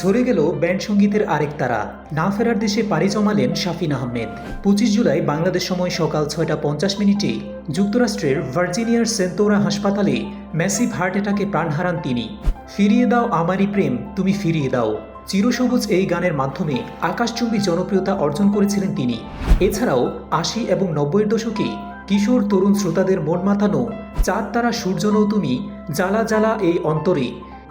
ঝরে গেল ব্যান্ড সঙ্গীতের আরেক তারা। না ফেরার দেশে পাড়ি জমালেন শাফিন আহমেদ। পঁচিশ জুলাই বাংলাদেশ সময় সকাল ছয়টা পঞ্চাশ মিনিটে যুক্তরাষ্ট্রের ভার্জিনিয়ার সেন্টোরা হাসপাতালে ম্যাসিভ হার্ট অ্যাটাকে প্রাণ হারান তিনি। ফিরিয়ে দাও আমারই প্রেম, তুমি ফিরিয়ে দাও। চিরসবুজ এই গানের মাধ্যমে আকাশচুম্বী জনপ্রিয়তা অর্জন করেছিলেন তিনি। এছাড়াও আশি এবং নব্বইয়ের দশকে কিশোর তরুণ শ্রোতাদের মন মাতানো চাঁদ তারা সূর্য নও তুমি, জ্বালা জ্বালা এই অন্তরে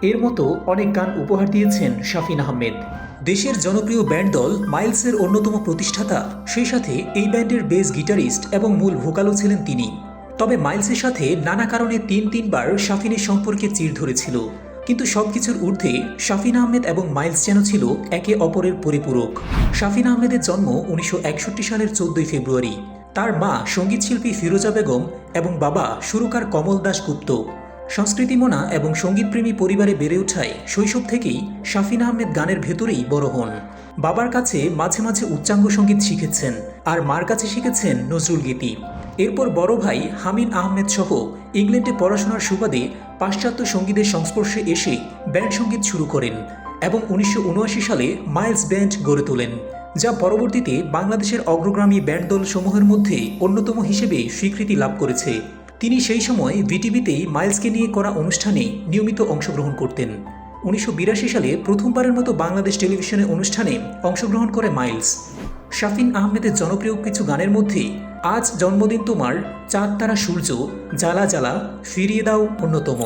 এর মতো অনেক গান উপহার দিয়েছেন শাফিন আহমেদ। দেশের জনপ্রিয় ব্যান্ড দল মাইলসের অন্যতম প্রতিষ্ঠাতা, সেই সাথে এই ব্যান্ডের বেস গিটারিস্ট এবং মূল ভোকালও ছিলেন তিনি। তবে মাইলসের সাথে নানা কারণে তিন তিনবার শাফিনের সম্পর্কে চির ধরেছিল। কিন্তু সব কিছুর ঊর্ধ্বে শাফিন আহমেদ এবং মাইলস যেন ছিল একে অপরের পরিপূরক। শাফিন আহমেদের জন্ম উনিশশো একষট্টি সালের চোদ্দই ফেব্রুয়ারি। তার মা সঙ্গীতশিল্পী ফিরোজা বেগম এবং বাবা সুরকার কমল দাস গুপ্ত সংস্কৃতিমনা এবং সঙ্গীতপ্রেমী পরিবারে বেড়ে ওঠায় শৈশব থেকেই শাফিন আহমেদ গানের ভেতরেই বড় হন। বাবার কাছে মাঝে মাঝে উচ্চাঙ্গ সংগীত শিখেছেন আর মার কাছে শিখেছেন নজরুল গীতি। এরপর বড় ভাই হামিন আহমেদ সহ ইংল্যান্ডে পড়াশোনার সুবাদে পাশ্চাত্য সঙ্গীতের সংস্পর্শে এসে ব্যান্ড সংগীত শুরু করেন এবং উনিশশো উনআশি সালে মাইলস ব্যান্ড গড়ে তোলেন, যা পরবর্তীতে বাংলাদেশের অগ্রগামী ব্যান্ড দল সমূহের মধ্যে অন্যতম হিসেবে স্বীকৃতি লাভ করেছে। তিনি সেই সময় ভিটিভিতেই মাইলসকে নিয়ে করা অনুষ্ঠানে নিয়মিত অংশগ্রহণ করতেন। উনিশশো বিরাশি সালে প্রথমবারের মতো বাংলাদেশ টেলিভিশনে অনুষ্ঠানে অংশগ্রহণ করে মাইলস। শাফিন আহমেদের জনপ্রিয় কিছু গানের মধ্যে আজ জন্মদিন তোমার, চাঁদ তারা সূর্য, জ্বালা জ্বালা, ফিরিয়ে দাও অন্যতম।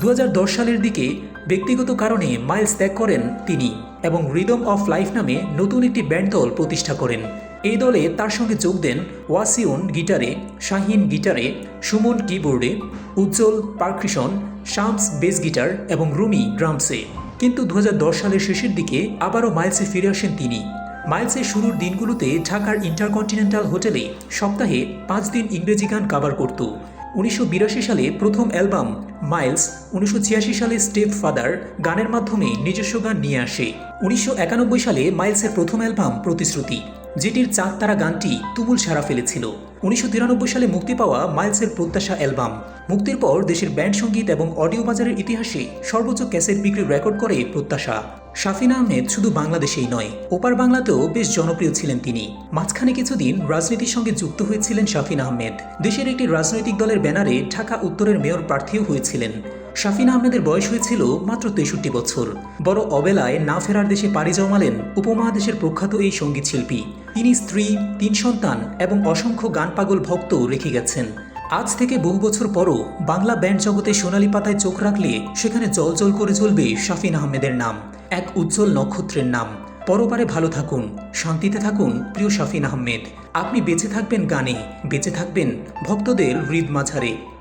দু হাজার দশ সালের দিকে ব্যক্তিগত কারণে মাইলস ত্যাগ করেন তিনি এবং রিদম অফ লাইফ নামে নতুন একটি ব্যান্ড দল প্রতিষ্ঠা করেন। এই দলে তার সঙ্গে যোগ দেন ওয়াসিউন গিটারে, শাহিন গিটারে, সুমন কিবোর্ডে, Ujjwal percussion Shams bass guitar এবং রুমি ড্রামসে। কিন্তু দু হাজার দশ সালের শেষের দিকে আবারও মাইলসে ফিরে আসেন তিনি। মাইলসের শুরুর দিনগুলোতে ঢাকার ইন্টারকন্টিনেন্টাল হোটেলে সপ্তাহে পাঁচ দিন ইংরেজি গান কাভার করত। উনিশশো বিরাশি সালে প্রথম অ্যালবাম মাইলস উনিশশো ছিয়াশি সালে স্টেপ ফাদার গানের মাধ্যমে নিজস্ব গান নিয়ে আসে। উনিশশো একানব্বই সালে মাইলসের প্রথম অ্যালবাম প্রতিশ্রুতি, যেটির চাঁদ তারা গানটি তুমুল সারা ফেলেছিল। উনিশশো তিরানব্বই সালে মুক্তি পাওয়া মাইলসের প্রত্যাশা অ্যালবাম। মুক্তির পর দেশের ব্যান্ড সংগীত এবং অডিও বাজারের ইতিহাসে সর্বোচ্চ ক্যাসেট বিক্রির রেকর্ড করে প্রত্যাশা। শাফিন আহমেদ শুধু বাংলাদেশেই নয়, ওপার বাংলাতেও বেশ জনপ্রিয় ছিলেন তিনি। মাঝখানে কিছুদিন রাজনীতির সঙ্গে যুক্ত হয়েছিলেন শাফিন আহমেদ। দেশের একটি রাজনৈতিক দলের ব্যানারে ঢাকা উত্তরের মেয়র প্রার্থীও হয়েছিলেন। শাফিন আহমেদের বয়স হয়েছিল মাত্র তেষট্টি বছর। বড় অবেলায় না ফেরার দেশে পাড়ি জমালেন উপমহাদেশের প্রখ্যাত এই সংগীত শিল্পী তিনি স্ত্রী, তিন সন্তান এবং অসংখ্য গান পাগল ভক্ত রেখে গেছেন। আজ থেকে বহু বছর পরও বাংলা ব্যান্ড জগতে সোনালী পাতায় চোখ রাখলে সেখানে জল জল করে চলবে শাফিন আহমেদের নাম। এক উজ্জ্বল নক্ষত্রের নাম। পরপারে ভালো থাকুন, শান্তিতে থাকুন, প্রিয় শাফিন আহমেদ। আপনি বেঁচে থাকবেন গানে, বেঁচে থাকবেন ভক্তদের হৃদ মাঝারে